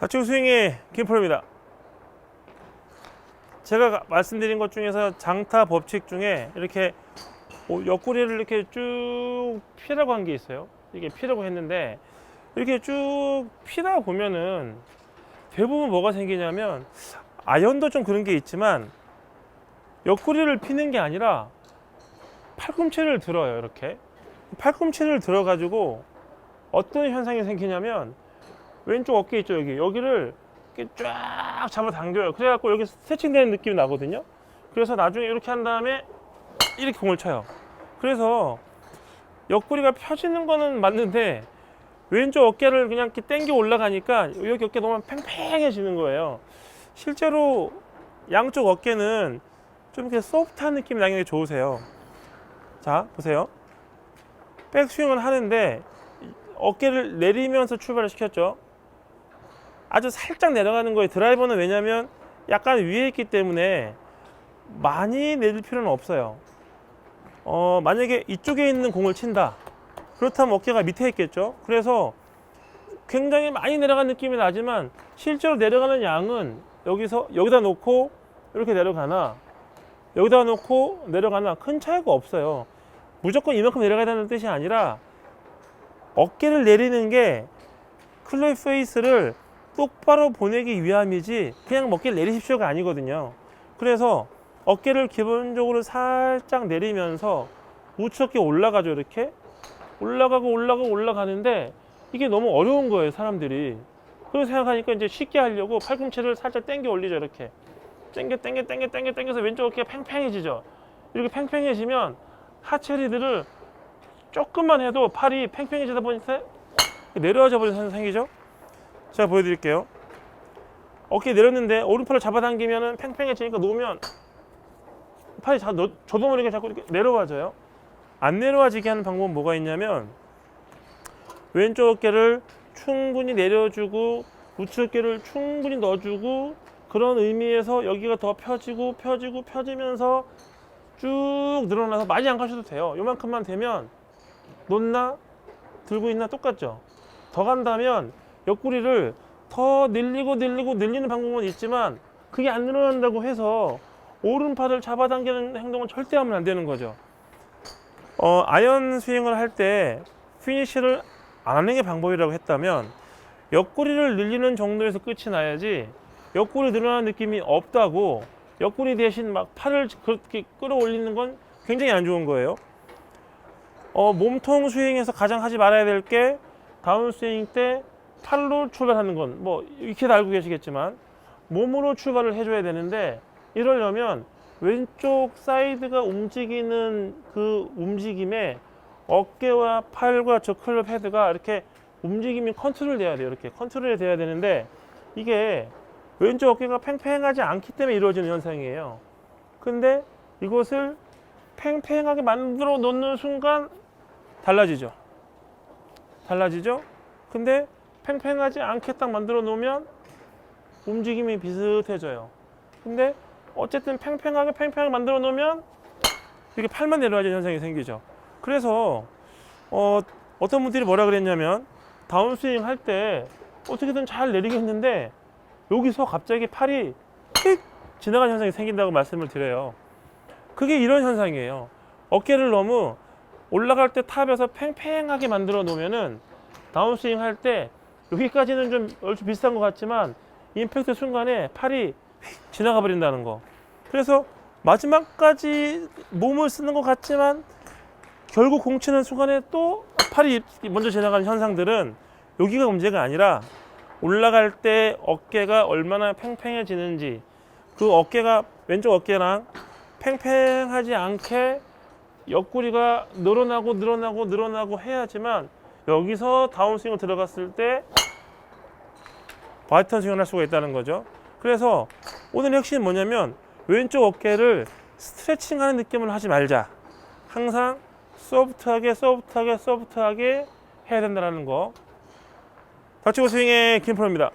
다치고 스윙의 김프로입니다. 제가 가- 말씀드린 것 중에서 장타 법칙 중에 이렇게 어, 옆구리를 이렇게 쭉 피라고 한 게 있어요. 이게 피라고 했는데 이렇게 쭉 피다 보면은 대부분 뭐가 생기냐면 아연도 좀 그런 게 있지만 옆구리를 피는 게 아니라 팔꿈치를 들어요 이렇게 팔꿈치를 들어 가지고 어떤 현상이 생기냐면 왼쪽 어깨 있죠 여기. 여기를 이렇게 쫙 잡아 당겨요. 그래갖고 여기 스트레칭되는 느낌이 나거든요. 그래서 나중에 이렇게 한 다음에 이렇게 공을 쳐요. 그래서 옆구리가 펴지는 거는 맞는데 왼쪽 어깨를 그냥 이렇게 당겨 올라가니까 여기 어깨 너무 팽팽해지는 거예요. 실제로 양쪽 어깨는 좀 이렇게 소프트한 느낌이 나는 게 좋으세요. 자 보세요. 백스윙을 하는데 어깨를 내리면서 출발을 시켰죠. 아주 살짝 내려가는 거예요. 드라이버는 왜냐면 약간 위에 있기 때문에 많이 내릴 필요는 없어요. 어, 만약에 이쪽에 있는 공을 친다. 그렇다면 어깨가 밑에 있겠죠. 그래서 굉장히 많이 내려간 느낌이 나지만 실제로 내려가는 양은 여기서 여기다 놓고 이렇게 내려가나 여기다 놓고 내려가나 큰 차이가 없어요. 무조건 이만큼 내려가야 되는 뜻이 아니라 어깨를 내리는 게 클로이 페이스를 똑바로 보내기 위함이지 그냥 어깨를 내리십시오가 아니거든요. 그래서 어깨를 기본적으로 살짝 내리면서 우측 어깨 올라가죠 이렇게 올라가고 올라가고 올라가는데 이게 너무 어려운 거예요 사람들이 그래서 생각하니까 이제 쉽게 하려고 팔꿈치를 살짝 당겨 올리죠 이렇게 당겨 당겨 당겨 당겨 당겨서 왼쪽 어깨가 팽팽해지죠 이렇게 팽팽해지면 하체리들을 조금만 해도 팔이 팽팽해지다 보니까 내려와져 버리는 현상이 생기죠. 제가 보여드릴게요. 어깨 내렸는데 오른팔을 잡아당기면 팽팽해지니까 놓으면 팔이 자, 너- 저도 모르게 자꾸 이렇게 내려와져요. 안 내려와지게 하는 방법은 뭐가 있냐면 왼쪽 어깨를 충분히 내려주고 우측 어깨를 충분히 넣어주고 그런 의미에서 여기가 더 펴지고 펴지고 펴지면서 쭉 늘어나서 많이 안 가셔도 돼요. 요만큼만 되면 놓나 들고 있나 똑같죠. 더 간다면 옆구리를 더 늘리고 늘리고 늘리는 방법은 있지만 그게 안 늘어난다고 해서 오른팔을 잡아당기는 행동을 절대 하면 안 되는 거죠. 어, 아이언 스윙을 할 때 피니시를 안 하는 게 방법이라고 했다면 옆구리를 늘리는 정도에서 끝이 나야지 옆구리 늘어나는 느낌이 없다고 옆구리 대신 막 팔을 그렇게 끌어올리는 건 굉장히 안 좋은 거예요. 어, 몸통 스윙에서 가장 하지 말아야 될 게 다운 스윙 때 팔로 출발하는 건 뭐 이렇게 다 알고 계시겠지만 몸으로 출발을 해줘야 되는데 이러려면 왼쪽 사이드가 움직이는 그 움직임에 어깨와 팔과 저 클럽 헤드가 이렇게 움직임이 컨트롤 돼야 돼요. 이렇게 컨트롤이 돼야 되는데 이게 왼쪽 어깨가 팽팽하지 않기 때문에 이루어지는 현상이에요. 근데 이것을 팽팽하게 만들어 놓는 순간 달라지죠. 달라지죠. 근데 팽팽하지 않게 딱 만들어 놓으면 움직임이 비슷해져요. 근데 어쨌든 팽팽하게 팽팽하게 만들어 놓으면 이렇게 팔만 내려와지는 현상이 생기죠. 그래서 어, 어떤 분들이 뭐라 그랬냐면 다운스윙 할 때 어떻게든 잘 내리겠는데 여기서 갑자기 팔이 휙 지나가는 현상이 생긴다고 말씀을 드려요. 그게 이런 현상이에요. 어깨를 너무 올라갈 때 탑에서 팽팽하게 만들어 놓으면은 다운스윙 할 때 여기까지는 좀 얼추 비슷한 것 같지만 임팩트 순간에 팔이 휙 지나가 버린다는 거. 그래서 마지막까지 몸을 쓰는 것 같지만 결국 공 치는 순간에 또 팔이 먼저 지나가는 현상들은 여기가 문제가 아니라 올라갈 때 어깨가 얼마나 팽팽해지는지 그 어깨가 왼쪽 어깨랑 팽팽하지 않게 옆구리가 늘어나고 늘어나고 늘어나고 해야지만 여기서 다운스윙을 들어갔을 때 바이턴 스윙을 할 수가 있다는 거죠. 그래서 오늘 핵심은 뭐냐면 왼쪽 어깨를 스트레칭하는 느낌을 하지 말자. 항상 소프트하게 소프트하게 소프트하게 해야 된다는 거. 다치고 스윙의 김프로입니다.